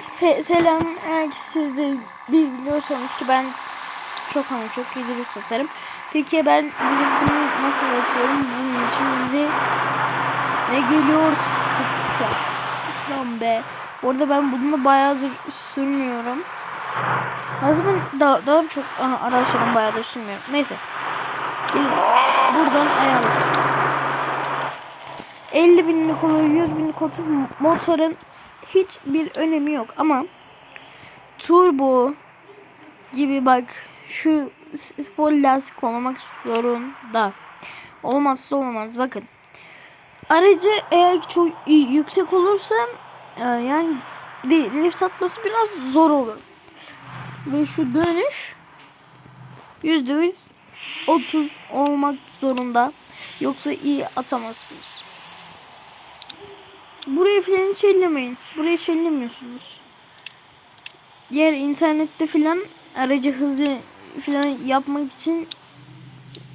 Se selam. Eğer siz de biliyorsanız ki ben çok ama çok iyi atarım. Peki ben driftimi nasıl atıyorum? Bunun için bize ne geliyor? Supra. Supram be. Bu arada ben bununla bayağıdır sürmüyorum. Aslında daha, daha çok aha, araçlarım bayağıdır sürmüyorum. Neyse. Gelin. Buradan ayarlar. 50 binlik olur, 100 binlik olur motorun hiçbir önemi yok ama turbo gibi bak şu spor lastik olmak zorunda. Olmazsa olmaz bakın. Aracı eğer çok yüksek olursa e, yani drift atması biraz zor olur. Ve şu dönüş yüzde yüz 30 olmak zorunda. Yoksa iyi atamazsınız. Burayı filan hiç ellemeyin. Burayı hiç ellemiyorsunuz. Diğer internette filan aracı hızlı filan yapmak için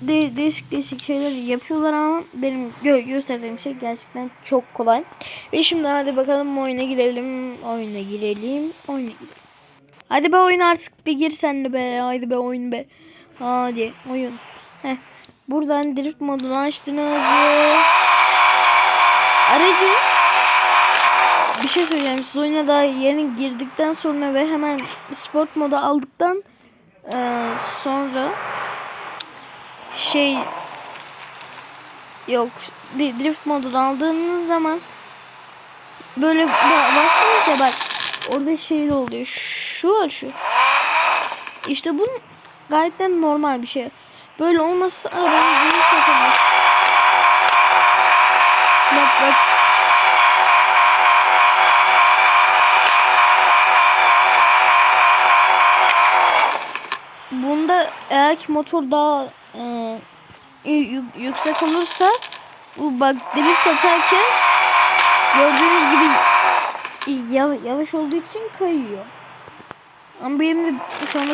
de değişik değişik şeyler yapıyorlar ama benim gö gösterdiğim şey gerçekten çok kolay. Ve şimdi hadi bakalım oyuna girelim. Oyuna girelim. Oyuna girelim. Hadi be oyun artık bir gir sen de be. Hadi be oyun be. Hadi oyun. Heh. Buradan drift modunu açtınız. Aracı bir şey söyleyeceğim. Siz oyuna daha yeni girdikten sonra ve hemen sport modu aldıktan e, sonra şey yok drift modunu aldığınız zaman böyle bastınız ya bak orada şey oluyor. Şu var şu. İşte bu gayet de normal bir şey. Böyle olmazsa arabanın atamaz. Bak bak eğer ki motor daha e, yüksek olursa bu bak drift atarken gördüğünüz gibi yavaş olduğu için kayıyor. Ama benim de şu anda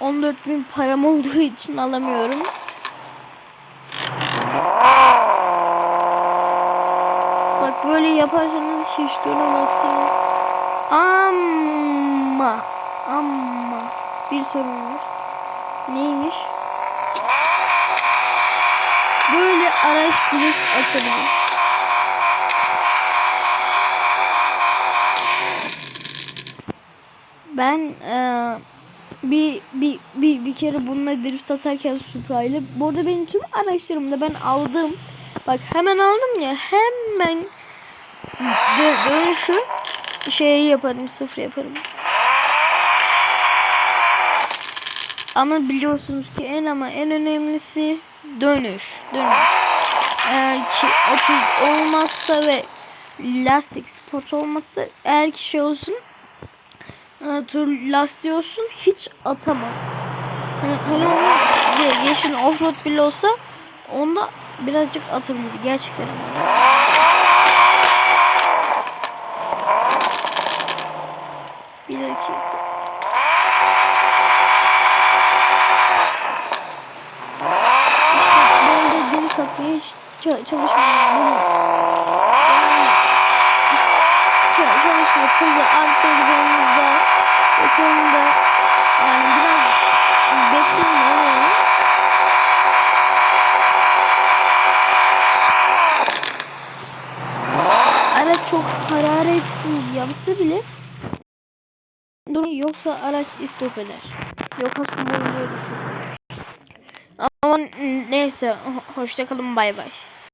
14 bin param olduğu için alamıyorum. Bak böyle yaparsanız hiç dönemezsiniz. Ama ama bir sorun var. Neymiş? Böyle araç drift atabilir. Ben e, bir, bir, bir, bir kere bununla drift atarken Supra ile bu arada benim tüm araçlarımda ben aldım. Bak hemen aldım ya hemen dö dönüşü şey yaparım sıfır yaparım. Ama biliyorsunuz ki en ama en önemlisi dönüş. Dönüş. Eğer ki 30 olmazsa ve lastik spot olmazsa eğer ki şey olsun e, tur lastiği olsun hiç atamaz. Hani, hani onu yeşil offroad bile olsa onda birazcık atabilir. Gerçekten ama Bir dakika. Hiç çalışmıyorum. Yani çalıştık kızı arttırdığımızda ve sonunda yani biraz bekleyin ama araç çok hararet yapsa bile yoksa araç istop eder. Yok aslında öyle düşünüyorum. Ama neyse hoşçakalın bay bay.